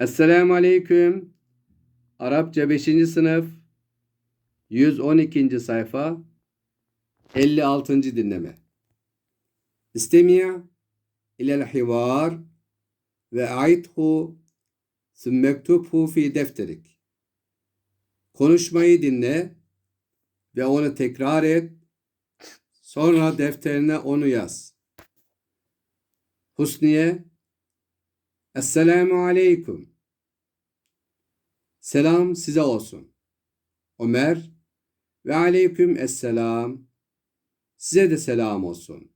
Esselamu Aleyküm. Arapça 5. sınıf 112. sayfa 56. dinleme. İstemi' ilel hivar ve aithu sümmektubhu fi defterik. Konuşmayı dinle ve onu tekrar et. Sonra defterine onu yaz. Husniye Esselamu Aleyküm. Selam size olsun. Ömer ve aleyküm esselam. Size de selam olsun.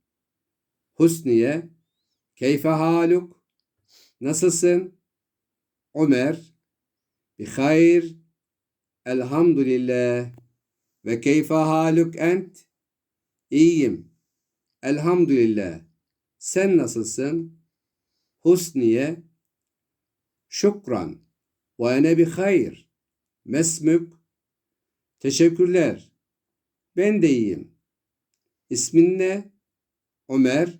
Husniye keyfe haluk. Nasılsın? Ömer bi hayr. Elhamdülillah. Ve keyfe haluk ent? İyiyim. Elhamdülillah. Sen nasılsın? Husniye Şükran. Ve ene bi hayr. Mesmük. Teşekkürler. Ben de iyiyim. İsmin ne? Ömer.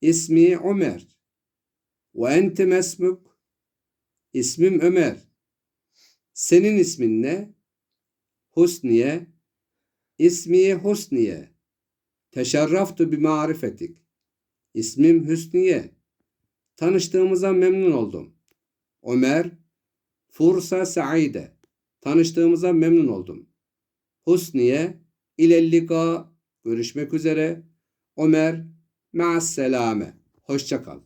İsmi Ömer. Ve ente mesmük. İsmim Ömer. Senin ismin ne? Husniye. İsmi Husniye. Teşerraftu bi marifetik. İsmim Hüsniye. Tanıştığımıza memnun oldum. Ömer, Fursa Saide. Tanıştığımıza memnun oldum. Husniye, ilellika. Görüşmek üzere. Ömer, ma'as selame. Hoşça kal.